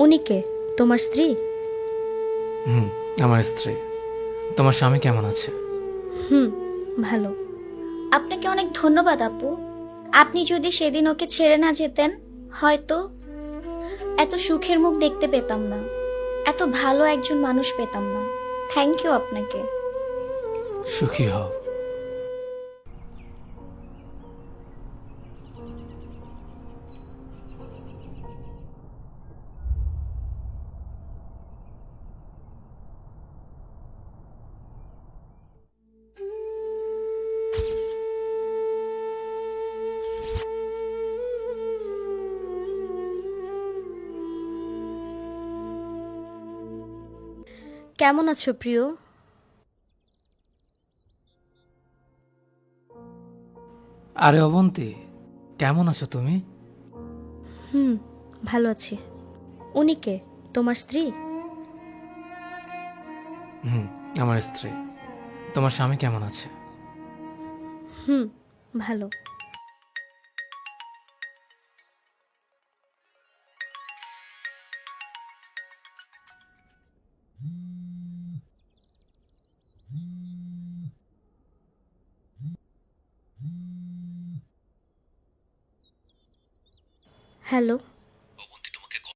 উনি কে? তোমার স্ত্রী? হুম আমার স্ত্রী। তোমার স্বামী কেমন আছে? হুম ভালো। আপনাকে অনেক ধন্যবাদ আপু। আপনি যদি সেদিন ওকে ছেড়ে না যেতেন হয়তো এত সুখের মুখ দেখতে পেতাম না। এত ভালো একজন মানুষ পেতাম না। থ্যাংক ইউ আপনাকে। সুখী হও। কেমন আছো প্রিয়? আরে অবন্তী কেমন আছো তুমি? হুম ভালো আছি। উনি কে? তোমার স্ত্রী? হুম আমার স্ত্রী। তোমার স্বামী কেমন আছে? হুম ভালো। হ্যালো